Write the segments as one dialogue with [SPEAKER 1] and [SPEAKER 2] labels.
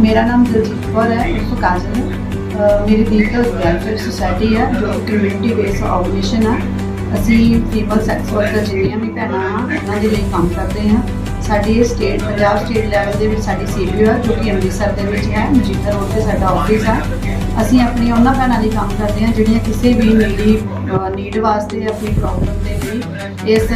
[SPEAKER 1] ਮੇਰਾ ਨਾਮ ਦਲਜੀਤ ਕੌਰ ਹੈ ਉਰਫ ਕਾਜਲ ਹੈ। ਮੇਰੀ ਦੀਪਕ ਵੈਲਫੇਅਰ ਸੁਸਾਇਟੀ ਹੈ, ਜੋ ਕਮਿਊਨਿਟੀ ਬੇਸ ਆਰਗੇਨਾਈਜੇਸ਼ਨ ਹੈ ਅਸੀਂ ਫੀਮੇਲ ਸੈਕਸ ਵਰਕਰ ਜਿਹੜੀਆਂ ਵੀ ਭੈਣਾਂ ਆ, ਉਹਨਾਂ ਦੇ ਲਈ ਕੰਮ ਕਰਦੇ ਹਾਂ। ਸਾਡੀ ਸਟੇਟ ਪੰਜਾਬ ਸਟੇਟ ਲੈਵਲ ਦੇ ਵਿੱਚ ਸਾਡੀ ਸੀਪੀਓ ਹੈ ਜੋ ਕਿ ਅੰਮ੍ਰਿਤਸਰ ਦੇ ਵਿੱਚ ਹੈ ਮਜੀਠਾ ਰੋਡ ਤੇ ਸਾਡਾ ਆਫਿਸ ਹੈ ਅਸੀਂ ਆਪਣੀ ਉਹਨਾਂ ਭੈਣਾਂ ਲਈ ਕੰਮ ਕਰਦੇ ਹਾਂ, ਜਿਹੜੀਆਂ ਕਿਸੇ ਵੀ ਨੀਡੀ ਨੀਡ ਵਾਸਤੇ ਆਪਣੀ ਪ੍ਰੋਬਲਮ ਦੇ ਲਈ ਇਸ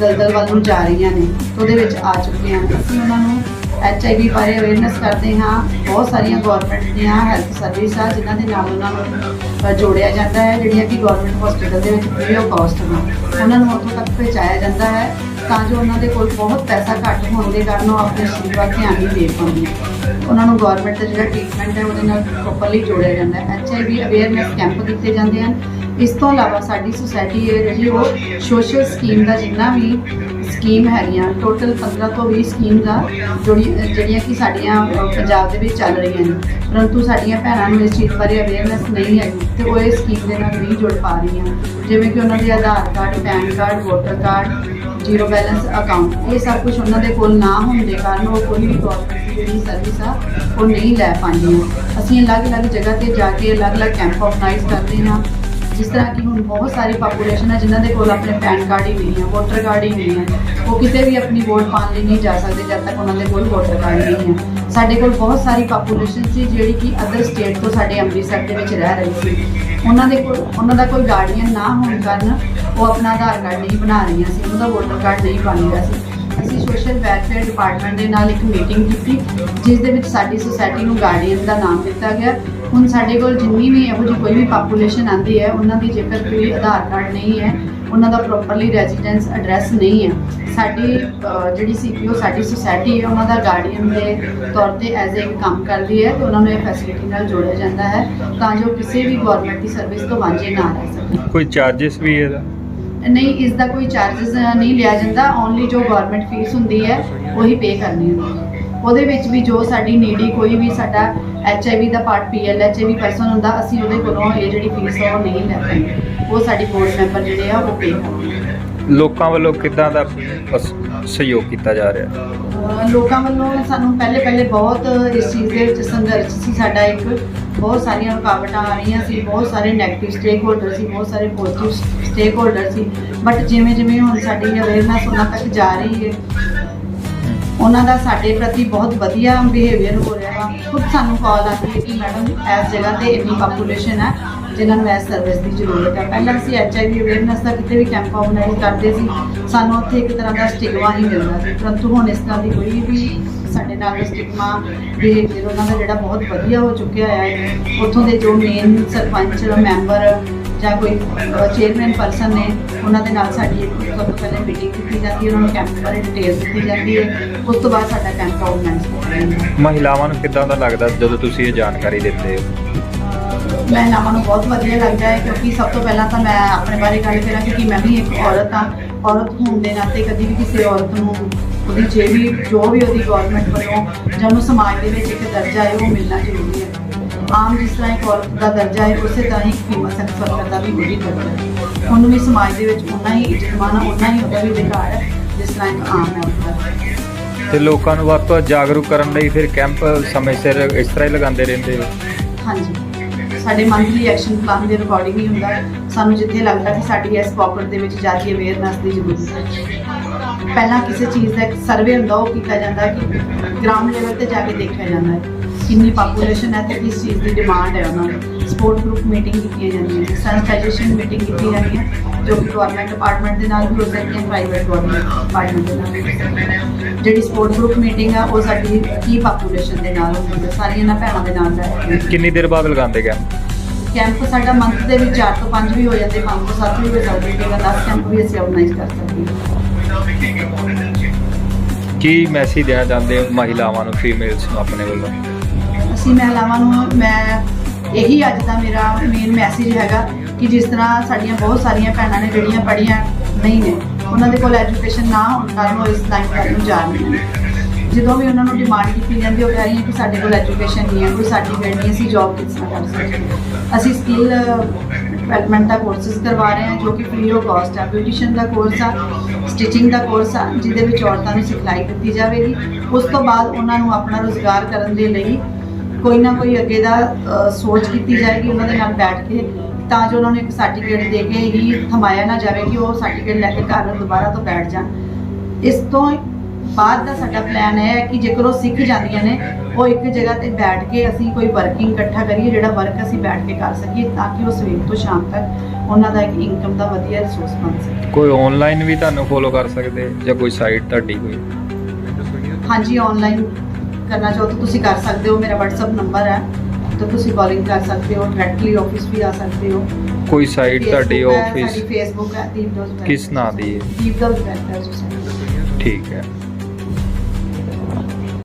[SPEAKER 1] ਦਲਦਲ ਵੱਲ ਨੂੰ ਜਾ ਰਹੀਆਂ ਨੇ, ਉਹਦੇ ਵਿੱਚ ਆ ਚੁੱਕੇ ਹਾਂ। ਅਸੀਂ ਉਹਨਾਂ ਨੂੰ ਐਚ ਆਈ ਵੀ ਬਾਰੇ ਅਵੇਅਰਨੈਸ ਕਰਦੇ ਹਾਂ। ਬਹੁਤ ਸਾਰੀਆਂ ਗਵਰਨਮੈਂਟ ਦੀਆਂ ਹੈਲਥ ਸਰਵਿਸ ਆ, ਜਿਨ੍ਹਾਂ ਦੇ ਨਾਲ ਉਹਨਾਂ ਨੂੰ ਜੋੜਿਆ ਜਾਂਦਾ ਹੈ, ਜਿਹੜੀਆਂ ਕਿ ਗਵਰਨਮੈਂਟ ਹਸਪੀਟਲ ਦੇ ਵਿੱਚ ਫ੍ਰੀ ਆਫ ਕਾਸਟ ਹਨ ਉਹਨਾਂ ਨੂੰ ਉੱਥੋਂ ਤੱਕ ਪਹੁੰਚਾਇਆ ਜਾਂਦਾ ਹੈ, ਤਾਂ ਜੋ ਉਹਨਾਂ ਦੇ ਕੋਲ ਬਹੁਤ ਪੈਸਾ ਘੱਟ ਹੋਣ ਦੇ ਕਾਰਨ ਉਹ ਆਪਣੇ ਸਰੀਰ ਵੱਲ ਧਿਆਨ ਨਹੀਂ ਦੇ ਪਾਉਂਦੇ। ਉਹਨਾਂ ਨੂੰ ਗਵਰਨਮੈਂਟ ਦਾ ਜਿਹੜਾ ਟ੍ਰੀਟਮੈਂਟ ਹੈ, ਉਹਦੇ ਨਾਲ ਪ੍ਰੋਪਰਲੀ ਜੋੜਿਆ ਜਾਂਦਾ ਹੈ। H I V awareness camp ਦਿੱਤੇ ਜਾਂਦੇ ਹਨ। ਇਸ ਤੋਂ ਇਲਾਵਾ ਸਾਡੀ ਸੁਸਾਇਟੀ ਹੈ ਜਿਹੜੀ ਉਹ ਸੋਸ਼ਲ ਸਕੀਮ ਦਾ ਜਿੰਨਾ ਵੀ ਸਕੀਮ ਹੈਗੀਆਂ ਟੋਟਲ 15 ਤੋਂ 20 ਸਕੀਮਸ ਆ ਜਿਹੜੀ ਜਿਹੜੀਆਂ ਕਿ ਸਾਡੀਆਂ ਅ, ਪੰਜਾਬ ਦੇ ਵਿੱਚ ਚੱਲ ਰਹੀਆਂ ਨੇ। ਪਰੰਤੂ ਸਾਡੀਆਂ ਭੈਣਾਂ ਨੂੰ ਇਸ ਚੀਜ਼ ਬਾਰੇ ਅਵੇਅਰਨੈਸ ਨਹੀਂ ਹੈਗੀ ਤੇ ਉਹ ਇਸ ਸਕੀਮ ਦੇ ਨਾਲ ਨਹੀਂ ਜੁੜ ਪਾ ਰਹੀਆਂ। ਜਿਵੇਂ ਕਿ ਉਹਨਾਂ ਦੇ Aadhaar card PAN card voter card zero balance account ਇਹ ਸਭ ਕੁਝ ਉਹਨਾਂ ਦੇ ਕੋਲ ਨਾ ਹੋਣ ਦੇ ਕਾਰਨ ਉਹ ਕੋਈ ਵੀ ਗਵਰਨਮੈਂਟ ਦੀ ਜਿਹੜੀ ਸਰਵਿਸ ਆ ਉਹ ਨਹੀਂ ਲੈ ਪਾਉਂਦੀਆਂ। ਅਸੀਂ ਅਲੱਗ-ਅਲੱਗ ਜਗ੍ਹਾ ਤੇ ਜਾ ਕੇ ਅਲੱਗ-ਅਲੱਗ ਕੈਂਪ ਆਰਗੇਨਾਈਜ਼ ਕਰਦੇ ਹਾਂ। ਜਿਸ ਤਰ੍ਹਾਂ ਕਿ ਹੁਣ ਬਹੁਤ ਸਾਰੀ ਪਾਪੂਲੇਸ਼ਨ ਹੈ ਜਿਨ੍ਹਾਂ ਦੇ ਕੋਲ ਆਪਣੇ ਪੈਨ ਕਾਰਡ ਹੀ ਨਹੀਂ ਹੈ ਵੋਟਰ ਕਾਰਡ ਹੀ ਨਹੀਂ ਹੈ ਉਹ ਕਿਤੇ ਵੀ ਆਪਣੀ ਵੋਟ ਪਾਉਣ ਲਈ ਨਹੀਂ ਜਾ ਸਕਦੇ ਜਦ ਤੱਕ ਉਹਨਾਂ ਦੇ ਕੋਲ ਵੋਟਰ ਕਾਰਡ ਨਹੀਂ ਹੈ ਸਾਡੇ ਕੋਲ ਬਹੁਤ ਸਾਰੀ ਪਾਪੂਲੇਸ਼ਨ ਸੀ ਜਿਹੜੀ ਕਿ ਅਦਰ ਸਟੇਟ ਤੋਂ ਸਾਡੇ ਅੰਮ੍ਰਿਤਸਰ ਦੇ ਵਿੱਚ ਰਹਿ ਰਹੀ ਸੀ। ਉਹਨਾਂ ਦੇ ਕੋਲ, ਉਹਨਾਂ ਦਾ ਕੋਈ ਗਾਰਡੀਅਨ ਨਾ ਹੋਣ ਕਾਰਨ ਉਹ ਆਪਣਾ ਆਧਾਰ ਕਾਰਡ ਨਹੀਂ ਬਣਾ ਰਹੀਆਂ ਸੀ ਉਹਦਾ ਵੋਟਰ ਕਾਰਡ ਨਹੀਂ ਬਣ ਰਿਹਾ ਸੀ। ਸੋਸ਼ਲ ਵੈਲਫੇਅਰ ਡਿਪਾਰਟਮੈਂਟ ਦੇ ਨਾਲ ਇੱਕ ਮੀਟਿੰਗ ਕੀਤੀ, ਜਿਸ ਦੇ ਵਿੱਚ ਸਾਡੀ ਸੁਸਾਇਟੀ ਨੂੰ ਗਾਰਡੀਅਨ ਦਾ ਨਾਮ ਦਿੱਤਾ ਗਿਆ। ਹੁਣ ਸਾਡੇ ਕੋਲ ਜਿੰਨੀ ਵੀ ਇਹੋ ਜਿਹੀ ਕੋਈ ਵੀ ਪਾਪੂਲੇਸ਼ਨ ਆਂਦੀ ਹੈ, ਉਹਨਾਂ ਦੀ ਜੇਕਰ ਕੋਈ ਆਧਾਰ ਕਾਰਡ ਨਹੀਂ ਹੈ, ਉਹਨਾਂ ਦਾ ਪ੍ਰੋਪਰਲੀ ਰੈਜ਼ੀਡੈਂਸ ਐਡਰੈਸ ਨਹੀਂ ਹੈ। ਸਾਡੀ ਜਿਹੜੀ ਸੀਪੀਓ ਸਾਡੀ ਸੁਸਾਇਟੀ ਹੈ, ਉਹਨਾਂ ਦਾ ਗਾਰਡੀਅਨ ਦੇ ਤੌਰ ਤੇ ਐਜ਼ ਅ ਕੰਮ ਕਰਦੀ ਹੈ ਤੇ ਉਹਨਾਂ ਨੂੰ ਇਹ ਫੈਸਿਲਿਟੀ ਨਾਲ ਜੋੜਿਆ ਜਾਂਦਾ ਹੈ, ਤਾਂ ਜੋ ਕਿਸੇ ਵੀ ਗਵਰਨਮੈਂਟ ਦੀ ਸਰਵਿਸ ਤੋਂ ਵਾਂਝੇ ਨਾ ਰਹਿ ਸਕਣ।
[SPEAKER 2] ਕੋਈ ਚਾਰजेस ਵੀ ਇਹਦਾ?
[SPEAKER 1] ਨਹੀਂ ਇਸ ਦਾ ਕੋਈ ਚਾਰजेस ਨਹੀਂ ਲਿਆ ਜਾਂਦਾ। ਓਨਲੀ ਜੋ ਗਵਰਨਮੈਂਟ ਫੀਸ ਹੁੰਦੀ ਹੈ ਉਹੀ ਪੇ ਕਰਨੀ ਹੁੰਦੀ ਹੈ। ਉਹਦੇ ਵਿੱਚ ਵੀ ਜੋ ਸਾਡੀ ਨੀਡੀ ਕੋਈ ਵੀ ਸਾਡਾ ਐਚਆਈਵੀ ਦਾ ਪਾਰਟ ਪੀਐਲਐਚ ਵੀ ਪਰਸਨ ਹੁੰਦਾ ਅਸੀਂ ਉਹਦੇ ਕੋਲੋਂ ਇਹ ਜਿਹੜੀ ਫੀਸ ਆ ਉਹ ਨਹੀਂ ਲੈਂਦੇ। ਉਹ ਸਾਡੀ ਬੋਰਡ ਮੈਂਬਰ ਜਿਹੜੇ ਆ ਉਹ ਪੇ ਕਰਦੇ
[SPEAKER 2] ਲੋਕਾਂ ਵੱਲੋਂ ਕਿੱਦਾਂ ਦਾ ਸਹਿਯੋਗ ਕੀਤਾ ਜਾ ਰਿਹਾ?
[SPEAKER 1] ਲੋਕਾਂ ਵੱਲੋਂ ਸਾਨੂੰ ਪਹਿਲੇ ਪਹਿਲੇ ਬਹੁਤ ਇਸ ਚੀਜ਼ ਦੇ ਵਿੱਚ ਸੰਘਰਸ਼ ਸੀ। ਸਾਡਾ ਇੱਕ ਬਹੁਤ ਸਾਰੀਆਂ ਰੁਕਾਵਟਾਂ ਆ ਰਹੀਆਂ ਸੀ ਬਹੁਤ ਸਾਰੇ ਨੈਗੇਟਿਵ ਸਟੇਕ ਹੋਲਡਰ ਸੀ ਬਹੁਤ ਸਾਰੇ ਪੋਜ਼ਿਟਿਵ ਸਟੇਕ ਹੋਲਡਰ ਸੀ। ਬਟ ਜਿਵੇਂ ਜਿਵੇਂ ਹੁਣ ਸਾਡੀ ਅਵੇਅਰਨੈਸ ਉਹਨਾਂ ਤੱਕ ਜਾ ਰਹੀ ਹੈ, ਉਹਨਾਂ ਦਾ ਸਾਡੇ ਪ੍ਰਤੀ ਬਹੁਤ ਵਧੀਆ ਬਿਹੇਵੀਅਰ ਹੋ ਰਿਹਾ ਵਾ। ਖੁਦ ਸਾਨੂੰ ਕਾਲ ਆਉਂਦੀ ਹੈ ਕਿ ਮੈਡਮ ਇਸ ਜਗ੍ਹਾ ਤੇ ਇੰਨੀ ਪਾਪੂਲੇਸ਼ਨ ਹੈ ਜਿਨ੍ਹਾਂ ਨੂੰ ਇਸ ਸਰਵਿਸ ਦੀ ਜ਼ਰੂਰਤ ਹੈ ਪਹਿਲਾਂ ਅਸੀਂ ਐਚਆਈਵੀ ਅਵੇਅਰਨੈਸ ਦਾ ਕਿਤੇ ਵੀ ਕੈਂਪ ਆਰਗੇਨਾਈਜ਼ ਕਰਦੇ ਸੀ, ਸਾਨੂੰ ਉੱਥੇ ਇੱਕ ਤਰ੍ਹਾਂ ਦਾ ਸਟਿਗਮਾ ਹੀ ਮਿਲਦਾ ਸੀ। ਪਰੰਤੂ ਹੁਣ ਇਸ ਤਰ੍ਹਾਂ ਦੀ ਕੋਈ ਵੀ ਸਾਡੇ ਨਾਲ ਸਟਿਗਮਾ ਬਿਹੇਵੀਅਰ ਉਹਨਾਂ ਦਾ ਜਿਹੜਾ ਬਹੁਤ ਵਧੀਆ ਹੋ ਚੁੱਕਿਆ ਹੈ ਉੱਥੋਂ ਦੇ ਜੋ ਮੇਨ ਸਰਪੰਚ ਮੈਂਬਰ ਜਾਂ ਕੋਈ ਚੇਅਰਮੈਨ ਪਰਸਨ ਨੇ ਉਹਨਾਂ ਦੇ ਨਾਲ ਸਾਡੀ ਇੱਕ ਸਭ ਤੋਂ ਪਹਿਲੇ ਮੀਟਿੰਗ ਕੀਤੀ ਜਾਂਦੀ ਹੈ ਉਹਨਾਂ ਨੂੰ ਕੈਂਪ ਬਾਰੇ ਡਿਟੇਲ ਦਿੱਤੀ ਜਾਂਦੀ ਹੈ। ਉਸ ਤੋਂ ਬਾਅਦ ਸਾਡਾ ਕੈਂਪ ਆਰਗੇਨਾਈਜ਼ ਕੀਤਾ ਜਾਂਦਾ ਹੈ।
[SPEAKER 2] ਮਹਿਲਾਵਾਂ ਨੂੰ ਕਿੱਦਾਂ ਦਾ ਲੱਗਦਾ ਜਦੋਂ ਤੁਸੀਂ ਇਹ ਜਾਣਕਾਰੀ ਦਿੰਦੇ ਹੋ?
[SPEAKER 1] ਮਹਿਲਾਵਾਂ ਨੂੰ ਬਹੁਤ ਵਧੀਆ ਲੱਗਦਾ ਹੈ ਕਿਉਂਕਿ ਸਭ ਤੋਂ ਪਹਿਲਾਂ ਤਾਂ ਮੈਂ ਆਪਣੇ ਬਾਰੇ ਗੱਲ ਕਰਾਂ ਕਿਉਂਕਿ ਮੈਂ ਵੀ ਇੱਕ ਔਰਤ ਹਾਂ। ਔਰਤ ਹੋਣ ਦੇ ਨਾਤੇ ਕਦੀ ਵੀ ਕਿਸੇ ਔਰਤ ਨੂੰ ਉਹਦੀ ਜੇ ਵੀ ਜੋ ਵੀ ਉਹਦੀ ਗਵਰਨਮੈਂਟ ਵੱਲੋਂ ਜਾਂ ਉਹਨੂੰ ਸਮਾਜ ਦੇ ਵਿੱਚ ਇੱਕ ਦਰਜਾ ਹੈ ਉਹ ਮਿਲਣਾ ਜ਼ਰੂਰੀ ਹੈ। ਆਮ ਜਿਸ ਤਰ੍ਹਾਂ ਇੱਕ ਔਰਤ ਦਾ ਦਰਜਾ ਹੈ ਉਸੇ ਤਰ੍ਹਾਂ ਹੀ ਫੀਮੇਲ ਸੈਕਸ ਵਰਕਰ ਦਾ ਵੀ ਉਹੀ ਦਰਜਾ ਹੈ। ਉਹਨੂੰ ਵੀ ਸਮਾਜ ਦੇ ਵਿੱਚ ਉਨਾ ਹੀ ਇੱਜ਼ਤਮਾਨ ਉਨਾ ਹੀ ਉਹਦਾ ਵੀ ਅਧਿਕਾਰ ਹੈ ਜਿਸ ਤਰ੍ਹਾਂ ਇੱਕ ਆਮ ਔਰਤ ਦਾ।
[SPEAKER 2] ਤੇ ਲੋਕਾਂ ਨੂੰ ਵੱਧ ਤੋਂ ਵੱਧ ਜਾਗਰੂਕ ਕਰਨ ਲਈ ਫਿਰ ਕੈਂਪ ਸਮੇਂ ਸਿਰ ਇਸ ਤਰ੍ਹਾਂ ਹੀ ਲਗਾਉਂਦੇ ਰਹਿੰਦੇ ਹੋ?
[SPEAKER 1] ਹਾਂਜੀ। ਸਾਡੇ ਮੰਥਲੀ ਐਕਸ਼ਨ ਪਲਾਨ ਦੇ ਰਿਕਾਰਡਿੰਗ ਹੀ ਹੁੰਦਾ। ਸਾਨੂੰ ਜਿੱਥੇ ਲੱਗਦਾ ਕਿ ਸਾਡੀ ਇਸ ਪੌਕਟ ਦੇ ਵਿੱਚ ਜ਼ਿਆਦਾ ਅਵੇਅਰਨੈਸ ਦੀ ਜ਼ਰੂਰਤ ਹੈ। ਪਹਿਲਾਂ ਕਿਸੇ ਚੀਜ਼ ਦਾ ਇੱਕ ਸਰਵੇ ਹੁੰਦਾ ਉਹ ਕੀਤਾ ਜਾਂਦਾ ਕਿ ਗਰਾਊਂਡ ਲੈਵਲ ਤੇ ਜਾ ਕੇ ਦੇਖਿਆ ਜਾਂਦਾ ਹੈ। ਕਿੰਨੀ ਪਾਪੂਲੇਸ਼ਨ ਹੈ ਤੇ ਕਿਸ ਚੀਜ਼ ਦੀ ਡਿਮਾਂਡ ਹੈ ਉਹਨਾਂ ਨੂੰ ਸਪੋਰਟ ਗਰੁੱਪ ਮੀਟਿੰਗ ਕੀਤੀਆਂ ਜਾਂਦੀਆਂ ਸੈਂਸਿਟਾਈਜੇਸ਼ਨ ਮੀਟਿੰਗ ਕੀਤੀ ਜਾਂਦੀ ਹੈ ਜੋ ਕਿ ਗਵਰਨਮੈਂਟ ਡਿਪਾਰਟਮੈਂਟ ਦੇ ਨਾਲ ਵੀ ਹੋ ਸਕਦੀ ਹੈ ਪ੍ਰਾਈਵੇਟ ਗਵਰਨਮੈਂਟ ਡਿਪਾਰਟਮੈਂਟ ਦੇ ਨਾਲ ਹੋ ਹੈ। ਜਿਹੜੀ ਸਪੋਰਟ ਗਰੁੱਪ ਮੀਟਿੰਗ ਆ ਉਹ ਸਾਡੀ ਕੀ ਪਾਪੂਲੇਸ਼ਨ ਦੇ ਨਾਲ ਹੁੰਦੀ ਹੈ ਸਾਰੀਆਂ ਨਾ ਭੈਣਾਂ ਦੇ ਨਾਲ ਕੇ।
[SPEAKER 2] ਕਿੰਨੀ ਦੇਰ ਬਾਅਦ ਲਗਾਉਂਦੇ ਕੈਂਪ
[SPEAKER 1] ਕੈਂਪ ਸਾਡਾ ਮੰਥ ਦੇ ਵਿੱਚ 4 ਤੋਂ 5 ਵੀ ਹੋ ਜਾਂਦੇ 5 ਤੋਂ 7 ਵੀ ਹੋ ਕਈ ਵਾਰ 10 ਕੈਂਪ ਵੀ ਅਸੀਂ ਆਰਗੇਨਾਈਜ਼ ਕਰ ਸਕਦੇ ਹਾਂ।
[SPEAKER 2] ਕੀ ਮੈਸੇਜ ਦੇਣਾ ਚਾਹੁੰਦੇ ਹੋ ਮਹਿਲਾਵਾਂ ਨੂੰ ਫੀਮੇਲਸ ਨੂੰ ਆਪਣੇ ਵੱਲੋਂ?
[SPEAKER 1] ਅਸੀਂ ਮਹਿਲਾਵਾਂ ਨੂੰ, ਮੈਂ ਇਹੀ ਅੱਜ ਦਾ ਮੇਰਾ ਮੇਨ ਮੈਸੇਜ ਹੈਗਾ ਕਿ ਜਿਸ ਤਰ੍ਹਾਂ ਸਾਡੀਆਂ ਬਹੁਤ ਸਾਰੀਆਂ ਭੈਣਾਂ ਨੇ ਜਿਹੜੀਆਂ ਪੜ੍ਹੀਆਂ ਨਹੀਂ ਨੇ, ਉਹਨਾਂ ਦੇ ਕੋਲ ਐਜੂਕੇਸ਼ਨ ਨਾ ਹੋਣ ਕਾਰਨ ਉਹ ਇਸ ਲਾਈਨ ਵੱਲ ਨੂੰ ਜਾ ਰਹੀਆਂ ਨੇ। ਜਦੋਂ ਵੀ ਉਹਨਾਂ ਨੂੰ ਡਿਮਾਂਡ ਕੀਤੀ ਜਾਂਦੀ ਉਹ ਕਹਿ ਰਹੀਆਂ ਕਿ ਸਾਡੇ ਕੋਲ ਐਜੂਕੇਸ਼ਨ ਨਹੀਂ ਹੈ, ਕੋਈ ਸਰਟੀਫਿਕੇਟ ਨਹੀਂ, ਅਸੀਂ ਜੌਬ ਕਿਸ ਤਰ੍ਹਾਂ ਕਰ ਸਕਦੇ ਅਸੀਂ ਸਕਿੱਲ ਡਿਵੈਲਪਮੈਂਟ ਦਾ ਕੋਰਸਿਸ ਕਰਵਾ ਰਹੇ ਹਾਂ, ਜੋ ਕਿ ਫ੍ਰੀ ਆਫ ਕਾਸਟ ਹੈ। ਬਿਊਟੀਸ਼ੀਅਨ ਦਾ ਕੋਰਸ ਆ ਸਟਿਚਿੰਗ ਦਾ ਕੋਰਸ ਆ, ਜਿਹਦੇ ਵਿੱਚ ਔਰਤਾਂ ਨੂੰ ਸਿਖਲਾਈ ਦਿੱਤੀ ਜਾਵੇਗੀ। ਉਸ ਤੋਂ ਬਾਅਦ ਉਹਨਾਂ ਨੂੰ ਆਪਣਾ ਰੋਜ਼ਗਾਰ ਕਰਨ ਦੇ ਲਈ ਕੋਈ ਨਾ ਕੋਈ ਅੱਗੇ ਦਾ ਸੋਚ ਕੀਤੀ ਜਾਏਗੀ ਉਹਨਾਂ ਦੇ ਨਾਲ ਬੈਠ ਕੇ ਤਾਂ ਜੋ ਉਹਨਾਂ ਨੂੰ ਇੱਕ ਸਰਟੀਫਿਕੇਟ ਦੇ ਕੇ ਹੀ ਥਮਾਇਆ ਨਾ ਜਾਵੇ ਕਿ ਉਹ ਸਰਟੀਫਿਕੇਟ ਲੈ ਕੇ ਘਰ ਦੁਬਾਰਾ ਤੋਂ ਬੈਠ ਜਾਣ। ਇਸ ਤੋਂ ਬਾਅਦ ਦਾ ਸਾਡਾ ਪਲਾਨ ਹੈ ਕਿ ਜੇਕਰ ਉਹ ਸਿੱਖ ਜਾਂਦੀਆਂ ਨੇ ਉਹ ਇੱਕ ਜਗ੍ਹਾ ਤੇ ਬੈਠ ਕੇ ਅਸੀਂ ਕੋਈ ਵਰਕਿੰਗ ਇਕੱਠਾ ਕਰੀਏ ਜਿਹੜਾ ਵਰਕ ਅਸੀਂ ਬੈਠ ਕੇ ਕਰ ਸਕੀਏ ਤਾਂ ਕਿ ਉਹ ਸਵੇਰ ਤੋਂ ਸ਼ਾਮ ਤੱਕ ਉਹਨਾਂ ਦਾ ਇੱਕ ਇਨਕਮ ਦਾ ਵਧੀਆ ਰਿਸੋਰਸ ਬਣ ਸਕੇ।
[SPEAKER 2] ਕੋਈ ਆਨਲਾਈਨ ਵੀ ਤੁਹਾਨੂੰ ਫੋਲੋ ਕਰ ਸਕਦੇ ਜਾਂ ਕੋਈ ਸਾਈਟ ਤੁਹਾਡੀ ਕੋਈ?
[SPEAKER 1] ਹਾਂਜੀ ਆਨਲਾਈਨ ਕਰਨਾ ਚਾਹੋ ਤਾਂ ਤੁਸੀਂ ਕਰ ਸਕਦੇ ਹੋ ਮੇਰਾ WhatsApp ਨੰਬਰ ਹੈ। ਤਾਂ ਤੁਸੀਂ ਕਾਲਿੰਗ ਕਰ ਸਕਦੇ ਹੋ ਡਾਇਰੈਕਟਲੀ ਆਫਿਸ ਵੀ ਆ ਸਕਦੇ ਹੋ।
[SPEAKER 2] ਕੋਈ ਸਾਈਟ ਤੁਹਾਡੀ ਆਫਿਸ
[SPEAKER 1] ਸਾਡੀ ਫੇਸਬੁੱਕ ਹੈ ਦੀਪਦੋਸ
[SPEAKER 2] ਕਿਸ ਨਾਂ ਦੀ ਹੈ?
[SPEAKER 1] ਦੀਪਦੋਸ ਵੈਲਫੇਅਰ ਸੁਸਾਇਟੀ
[SPEAKER 2] ਠੀਕ ਹੈ।